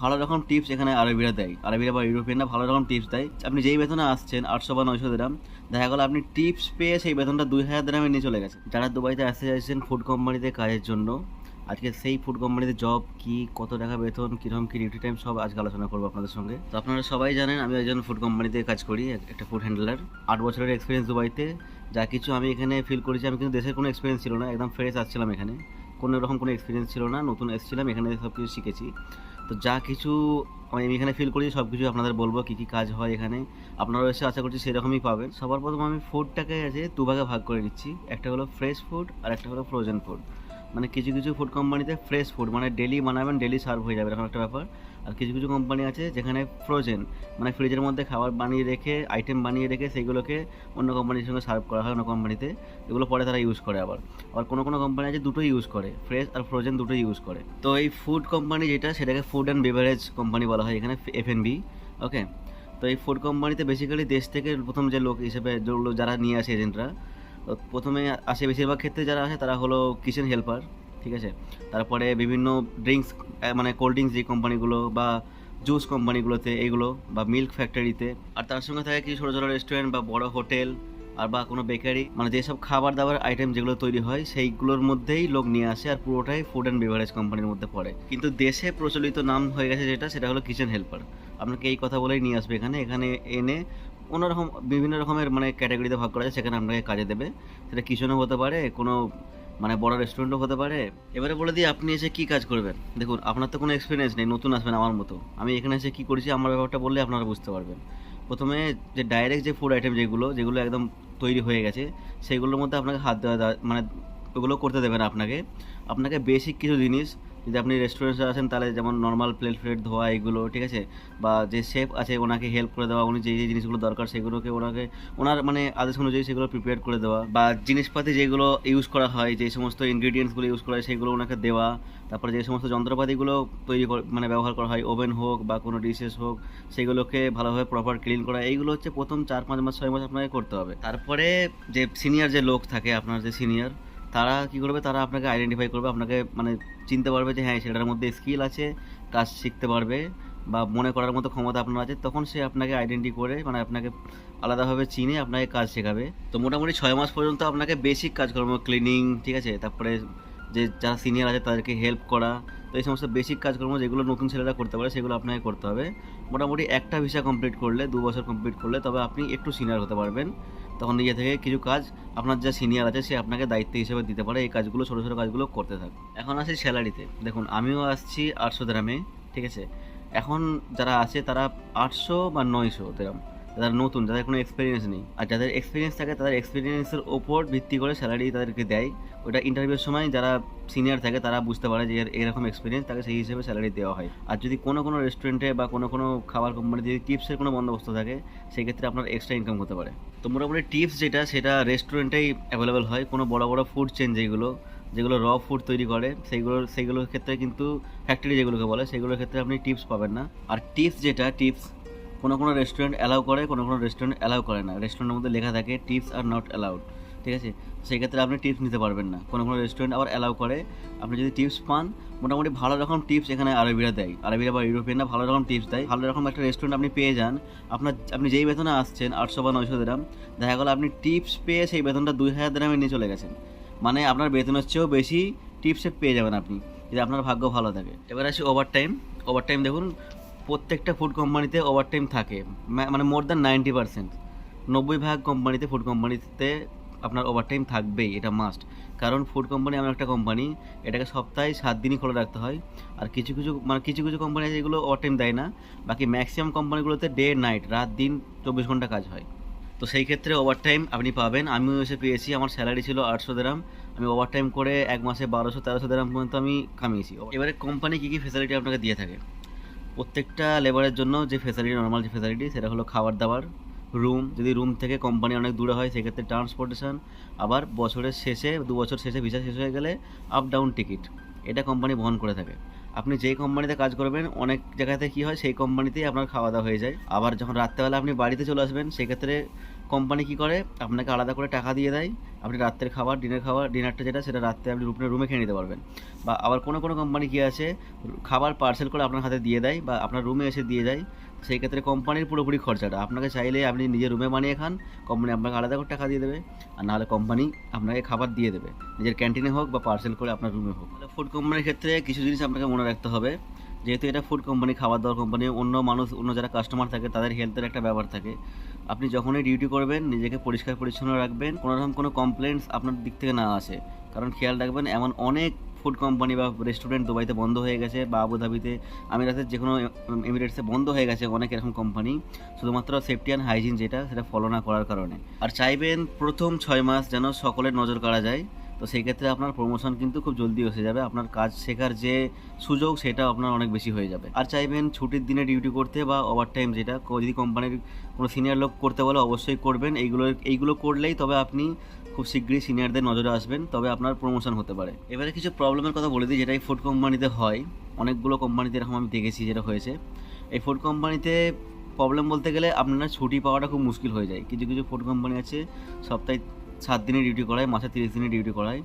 ভালো রকম টিপস এখানে আরবিরা দেয়। আরবিরা বা ইউরোপিয়ানরা ভালো রকম টিপস দেয়। আপনি যেই বেতনে আসছেন, আটশো বা নয়শো দিরাম, দেখা গেলো আপনি টিপস পেয়ে সেই বেতনটা দুই হাজার দিরামে নিয়ে চলে গেছে যারা দুবাইতে আসতে চাইছেন ফুড কোম্পানিতে কাজের জন্য, আজকে সেই ফুড কোম্পানিতে জব কি, কত টাকা বেতন, কীরকম কী ডিউটি টাইম সব আজকে আলোচনা করব আপনাদের সঙ্গে। তো আপনারা সবাই জানেন, আমি একজন ফুড কোম্পানিতে কাজ করি একটা ফুড হ্যান্ডলার আট বছরের এক্সপিরিয়েন্স দুবাইতে। যা কিছু আমি এখানে ফিল করেছি, আমি কিন্তু দেশের কোনো এক্সপিরিয়েন্স ছিল না, একদম ফ্রেশ আসছিলাম এখানে। কোনো রকম কোনো এক্সপিরিয়েন্স ছিল না, নতুন এসেছিলাম, এখানে সব কিছু শিখেছি। তো যা কিছু আমি এখানে ফিল করি সব কিছু আপনাদের বলব, কী কী কাজ হয় এখানে। আপনারাও এসে আশা করছি সেরকমই পাবেন। সবার প্রথম আমি ফুডটাকে আছে দুভাগে ভাগ করে নিচ্ছি, একটা হলো ফ্রেশ ফুড আর একটা হলো ফ্রোজেন ফুড মানে কিছু কিছু ফুড কোম্পানিতে ফ্রেশ ফুড মানে ডেলি বানাবেন ডেলি সার্ভ হয়ে যাবে, এরকম একটা ব্যাপার। আর কিছু কিছু কোম্পানি আছে যেখানে ফ্রোজেন মানে ফ্রিজের মধ্যে খাবার বানিয়ে রেখে আইটেম বানিয়ে রেখে সেইগুলোকে অন্য কোম্পানির সঙ্গে সার্ভ করা হয় অন্য কোম্পানিতে এগুলো পরে তারা ইউজ করে আবার। আর কোনো কোনো কোম্পানি আছে দুটোই ইউজ করে ফ্রেশ আর ফ্রোজেন দুটোই ইউজ করে। তো এই ফুড কোম্পানি যেটা, সেটাকে ফুড অ্যান্ড বেভারেজ কোম্পানি বলা হয়, এখানে এফ এন বি ওকে তো এই ফুড কোম্পানিতে বেসিক্যালি দেশ থেকে প্রথম যে লোক হিসেবে যেগুলো যারা নিয়ে আসে এজেন্টরা প্রথমে আসে বেশিরভাগ ক্ষেত্রে যারা আসে তারা হলো কিচেন হেল্পার ঠিক আছে? তারপরে বিভিন্ন ড্রিঙ্কস মানে কোল্ড ড্রিঙ্কস যে কোম্পানিগুলো বা জুস কোম্পানিগুলোতে এগুলো বা মিল্ক ফ্যাক্টরিতে আর তার সঙ্গে থাকে কিছু ছোটো ছোটো রেস্টুরেন্ট বা বড় হোটেল আর বা কোনো বেকারি মানে যেসব খাবার দাবার আইটেম যেগুলো তৈরি হয় সেইগুলোর মধ্যেই লোক নিয়ে আসে আর পুরোটাই ফুড অ্যান্ড বেভারেজ কোম্পানির মধ্যে পড়ে। কিন্তু দেশে প্রচলিত নাম হয়ে গেছে যেটা, সেটা হলো কিচেন হেল্পার আপনাকে এই কথা বলেই নিয়ে আসবে এখানে। এখানে এনে অন্যরকম বিভিন্ন রকমের মানে ক্যাটাগরিতে ভাগ করা আছে সেখানে আপনাকে কাজে দেবে। সেটা কিচেনও হতে পারে, কোনো মানে বড় রেস্টুরেন্টও হতে পারে। এবারে বলে দিই, আপনি এসে কি কাজ করবেন? দেখুন, আপনার তো কোনো এক্সপিরিয়েন্স নেই, নতুন আসবেন আমার মতো। আমি এখানে এসে কি করেছি, আমার ব্যাপারটা বললে আপনারা বুঝতে পারবেন। প্রথমে যে ডাইরেক্ট যে ফুড আইটেম যেগুলো যেগুলো একদম তৈরি হয়ে গেছে, সেগুলোর মধ্যে আপনাকে হাত দেওয়া দেওয়া- মানে ওগুলো করতে দেবেন আপনাকে। আপনাকে বেসিক কিছু জিনিস যদি আপনি রেস্টুরেন্টে আসেন, তাহলে যেমন নর্মাল প্লেট ফ্লেট, ধোয়া এগুলো, ঠিক আছে? বা যে শেফ আছে, ওনাকে হেল্প করে দেওয়া, উনি যে যে জিনিসগুলো দরকার, সেগুলোকে ওনাকে, ওনার মানে আদেশ অনুযায়ী সেগুলো প্রিপেয়ার করে দেওয়া। বা জিনিসপাতি যেগুলো ইউজ করা হয়, যে সমস্ত ইনগ্রিডিয়েন্টসগুলো ইউজ করা হয়, সেগুলো ওনাকে দেওয়া। তারপরে যে সমস্ত যন্ত্রপাতিগুলো তৈরি মানে ব্যবহার করা হয় ওভেন হোক বা কোনো ডিশেস হোক, সেগুলোকে ভালোভাবে প্রপার ক্লিন করা, এইগুলো হচ্ছে প্রথম চার, পাঁচ মাস, ছয় মাস আপনাকে করতে হবে। তারপরে যে সিনিয়র যে লোক থাকে, আপনার যে সিনিয়র তারা কি করবে? তারা আপনাকে আইডেন্টিফাই করবে, আপনাকে মানে চিনতে পারবে যে হ্যাঁ সেটার মধ্যে স্কিল আছে, কাজ শিখতে পারবে বা মনে করার মতো ক্ষমতা আপনার আছে। তখন সে আপনাকে আইডেন্টি করে মানে আপনাকে আলাদাভাবে চিনে, আপনাকে কাজ শেখাবে। তো মোটামুটি ছয় মাস পর্যন্ত আপনাকে বেসিক কাজকর্ম ক্লিনিং ঠিক আছে? তারপরে যে যারা সিনিয়র আছে, তাদেরকে হেল্প করা। তো এই সমস্ত বেসিক কাজকর্ম যেগুলো নতুন ছেলেরা করতে পারে, সেগুলো আপনাকে করতে হবে। মোটামুটি একটা ভিসা কমপ্লিট করলে, দু বছর কমপ্লিট করলে, তবে আপনি একটু সিনিয়র হতে পারবেন। তখন নিজে থেকে কিছু কাজ আপনার যা সিনিয়র আছে সে আপনাকে দায়িত্ব হিসেবে দিতে পারে, এই কাজগুলো, ছোটো ছোটো কাজগুলো করতে থাক। এখন আসি স্যালারিতে দেখুন, আমিও আসছি আটশো গ্রামে ঠিক আছে? এখন যারা আছে তারা আটশো বা নয়শো দেরাম যারা নতুন, যাদের কোনো এক্সপিরিয়েন্স নেই। আর যাদের এক্সপিরিয়েন্স থাকে, তাদের এক্সপিরিয়েন্সের ওপর ভিত্তি করে স্যালারি তাদেরকে দেয়। ওটা ইন্টারভিউর সময় যারা সিনিয়র থাকে, তারা বুঝতে পারে যে এর, এরকম এক্সপিরিয়েন্স তাকে সেই হিসেবে স্যালারি দেওয়া হয়। আর যদি কোনো কোনো রেস্টুরেন্টে বা কোনো কোনো খাবার কোম্পানিতে যদি টিপসের কোনো বন্দোবস্ত থাকে, সেক্ষেত্রে আপনার এক্সট্রা ইনকাম হতে পারে। তো মোটামুটি টিপস যেটা, সেটা রেস্টুরেন্টেই অ্যাভেলেবেল হয়। কোনো বড় বড় ফুড চেন যেগুলো যেগুলো র ফুড তৈরি করে সেইগুলোর সেইগুলোর ক্ষেত্রে কিন্তু ফ্যাক্টরি যেগুলোকে বলে, সেগুলোর ক্ষেত্রে আপনি টিপস পাবেন না। আর টিপস যেটা টিপস কোনো কোনো রেস্টুরেন্ট অ্যালাউ করে, কোনো কোনো রেস্টুরেন্ট অ্যালাউ করে না। রেস্টুরেন্টের মধ্যে লেখা থাকে টিপস আর নট অ্যালাউড ঠিক আছে? সেই ক্ষেত্রে আপনি টিপস নিতে পারবেন না। কোনো কোনো রেস্টুরেন্ট আবার অ্যালাউ করে। আপনি যদি টিপস পান, মোটামুটি ভালো রকম টিপস এখানে আরবিরা দেয়। আরবিরা বা ইউরোপিয়ানরা ভালো রকম টিপস দেয়। ভালো রকম একটা রেস্টুরেন্ট আপনি পেয়ে যান। আপনার, আপনি যেই বেতনে আসছেন, আটশো বা নয়শো দিরাম, দেখা গেলো আপনি টিপস পেয়ে সেই বেতনটা দুই হাজার দিরামে নিয়ে চলে গেছেন। মানে আপনার বেতনের চেয়েও বেশি টিপসে পেয়ে যাবেন আপনি। যদি আপনার ভাগ্য ভালো থাকে। এবার আসি ওভার টাইম ওভার টাইম দেখুন প্রত্যেকটা ফুড কোম্পানিতে ওভার টাইম থাকে মানে মোর দ্যান নাইনটি পার্সেন্ট নব্বই ভাগ কোম্পানিতে ফুড কোম্পানিতে আপনার ওভার টাইম থাকবেই, এটা মাস্ট কারণ ফুড কোম্পানি এমন একটা কোম্পানি এটাকে সপ্তাহে সাত দিনই খোলা রাখতে হয়। আর কিছু কিছু মানে কিছু কিছু কোম্পানি আছে যেগুলো ওভার টাইম দেয় না, বাকি ম্যাক্সিমাম কোম্পানিগুলোতে ডে নাইট রাত, দিন চব্বিশ ঘণ্টা কাজ হয়। তো সেই ক্ষেত্রে ওভার টাইম আপনি পাবেন। আমিও এসে পেয়েছি, আমার স্যালারি ছিল আটশো দেরাম আমি ওভার টাইম করে এক মাসে বারোশো তেরোশো দেরাম পর্যন্ত আমি কামিয়েছি। এবারে কোম্পানি কী কী ফেসিলিটি আপনাকে দিয়ে থাকে? প্রত্যেকটা লেবারের জন্য যে ফেসিলিটি নর্মাল যে ফেসিলিটি সেটা হলো খাবার দাবার রুম যদি রুম থেকে কোম্পানি অনেক দূরে হয়, সেক্ষেত্রে ট্রান্সপোর্টেশন আবার বছরের শেষে, দু বছর শেষে ভিসা শেষ হয়ে গেলে আপ ডাউন টিকিট এটা কোম্পানি বহন করে থাকে। আপনি যেই কোম্পানিতে কাজ করবেন, অনেক জায়গাতে কী হয়, সেই কোম্পানিতেই আপনার খাওয়া দাওয়া হয়ে যায়। আবার যখন রাত্রেবেলা আপনি বাড়িতে চলে আসবেন, সেক্ষেত্রে কোম্পানি কি করে? আপনাকে আলাদা করে টাকা দিয়ে দেয়। আপনি রাত্রের খাবার ডিনের খাবার ডিনারটা যেটা, সেটা রাত্রে আপনি রুমে রুমে খেয়ে নিতে পারবেন। বা আবার কোনো কোনো কোম্পানি কি আছে, খাবার পার্সেল করে আপনার হাতে দিয়ে দেয় বা আপনার রুমে এসে দিয়ে যায় সেই ক্ষেত্রে কোম্পানির পুরোপুরি খরচাটা। আপনাকে চাইলে আপনি নিজের রুমে বানিয়ে খান কোম্পানি আপনাকে আলাদা করে টাকা দিয়ে দেবে। আর নাহলে কোম্পানি আপনাকে খাবার দিয়ে দেবে। নিজের ক্যান্টিনে হোক বা পার্সেল করে আপনার রুমে হোক। তাহলে ফুড কোম্পানির ক্ষেত্রে কিছু জিনিস আপনাকে মনে রাখতে হবে। যেহেতু এটা ফুড কোম্পানি খাবার দাবার কোম্পানি অন্য মানুষ, অন্য যারা কাস্টমার থাকে, তাদের হেলথের একটা ব্যাপার থাকে। আপনি যখনই ডিউটি করবেন, নিজেকে পরিষ্কার পরিচ্ছন্ন রাখবেন, কোনো রকম কোনো কমপ্লেন্টস আপনার দিক থেকে না আসে। কারণ খেয়াল রাখবেন, এমন অনেক ফুড কোম্পানি বা রেস্টুরেন্ট দুবাইতে বন্ধ হয়ে গেছে বা আবুধাবিতে আমিরাতের যে কোনো এমিরেটসে বন্ধ হয়ে গেছে অনেক এরকম কোম্পানি শুধুমাত্র সেফটি অ্যান্ড হাইজিন যেটা, সেটা ফলো না করার কারণে। আর চাইবেন প্রথম ছয় মাস যেন সকলের নজর কাড়া যায়। তো সেই ক্ষেত্রে আপনার প্রমোশন কিন্তু খুব জলদি এসে যাবে। আপনার কাজ শেখার যে সুযোগ, সেটা আপনার অনেক বেশি হয়ে যাবে। আর চাইবেন ছুটির দিনে ডিউটি করতে বা ওভার টাইম যেটা যদি কোম্পানির কোনো সিনিয়র লোক করতে বলে, অবশ্যই করবেন। এইগুলো এইগুলো করলেই তবে আপনি খুব শীঘ্রই সিনিয়রদের নজরে আসবেন, তবে আপনার প্রমোশন হতে পারে। এবারে কিছু প্রবলেমের কথা বলে দিই, যেটা এই ফুড কোম্পানিতে হয়। অনেকগুলো কোম্পানিতে এরকম আমি দেখেছি যেটা হয়েছে। এই ফুড কোম্পানিতে প্রবলেম বলতে গেলে আপনার ছুটি পাওয়াটা খুব মুশকিল হয়ে যায়। কিছু কিছু ফুড কোম্পানি আছে, সপ্তাহে সাত দিনে ডিউটি করায় মাসে তিরিশ দিনে ডিউটি করায়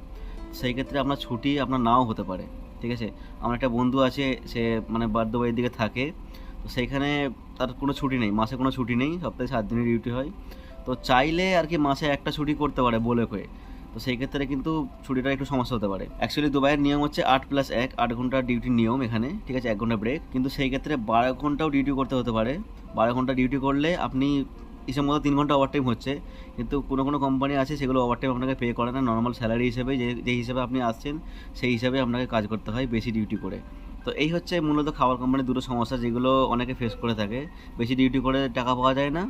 সেই ক্ষেত্রে আপনার ছুটি আপনার নাও হতে পারে, ঠিক আছে? আমার একটা বন্ধু আছে, সে মানে বার্ধবাড়ির দিকে থাকে। তো সেইখানে তার কোনো ছুটি নেই, মাসে কোনো ছুটি নেই, সপ্তাহে সাত দিনের ডিউটি হয়। তো চাইলে আর কি মাসে একটা ছুটি করতে পারে বলে কয়ে। তো সেই ক্ষেত্রে কিন্তু ছুটিটা একটু সমস্যা হতে পারে। অ্যাকচুয়ালি দুবাইয়ের নিয়ম হচ্ছে আট প্লাস এক, আট ঘণ্টা ডিউটির নিয়ম এখানে, ঠিক আছে? এক ঘণ্টা ব্রেক কিন্তু সেই ক্ষেত্রে বারো ঘন্টাও ডিউটি করতে হতে পারে। বারো ঘণ্টা ডিউটি করলে আপনি মতো তিন ঘণ্টা ওভারটাইম হচ্ছে। কিন্তু কোনো কোনো কোম্পানি আছে, সেগুলো ওভারটাইম আপনাকে পে করে না। নর্মাল স্যালারি হিসেবে যে যে হিসেবে আপনি আসছেন, সেই হিসাবে আপনাকে কাজ করতে হয় বেশি ডিউটি করে। তো এই হচ্ছে মূলত খাবার কোম্পানির দুটো সমস্যা যেগুলো অনেকে ফেস করে থাকে। বেশি ডিউটি করে টাকা পাওয়া যায় না,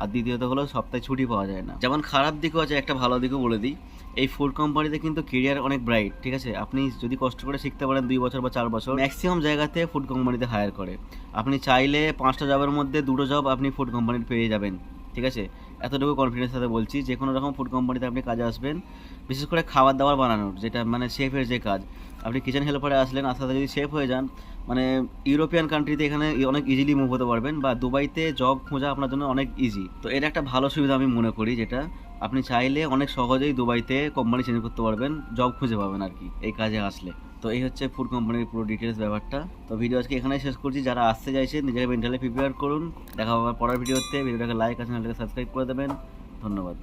আর দ্বিতীয়ত হলো সপ্তাহে ছুটি পাওয়া যায় না। যেমন খারাপ দিকও আছে, একটা ভালো দিকও বলে দিই। এই ফুড কোম্পানিতে কিন্তু কেরিয়ার অনেক ব্রাইট ঠিক আছে? আপনি যদি কষ্ট করে শিখতে পারেন দুই বছর বা চার বছর ম্যাক্সিমাম জায়গাতে ফুড কোম্পানিতে হায়ার করে। আপনি চাইলে পাঁচটা জবের মধ্যে দুটো জব আপনি ফুড কোম্পানির পেয়ে যাবেন। ঠিক আছে? এতটুকু কনফিডেন্স সাথে বলছি, যে কোনো রকম ফুড কোম্পানিতে আপনি কাজে আসবেন, বিশেষ করে খাবার দাবার বানানোর, যেটা মানে শেফের যে কাজ। আপনি কিচেন হেল্পারে আসলেন আস্তে আস্তে যদি শেফ হয়ে যান মানে ইউরোপিয়ান কান্ট্রিতে এখানে অনেক ইজিলি মুভ হতে পারবেন, বা দুবাইতে জব খোঁজা আপনার জন্য অনেক ইজি তো এটা একটা ভালো সুবিধা আমি মনে করি, যেটা আপনি চাইলে অনেক সহজেই দুবাইতে কোম্পানি চেঞ্জ করতে পারবেন জব খুঁজে পাবেন আর কি, এই কাজে আসলে। তো এই হচ্ছে ফুড কোম্পানির পুরো ডিটেলস ব্যাপারটা। তো ভিডিও আজকে এখানেই শেষ করছি। যারা আসতে চাইছে নিজেকে মেন্টালি প্রিপেয়ার করুন। দেখা হবে পরের ভিডিওতে ভিডিওটাকে লাইক আর চ্যানেলটাকে সাবস্ক্রাইব করে দেবেন। ধন্যবাদ।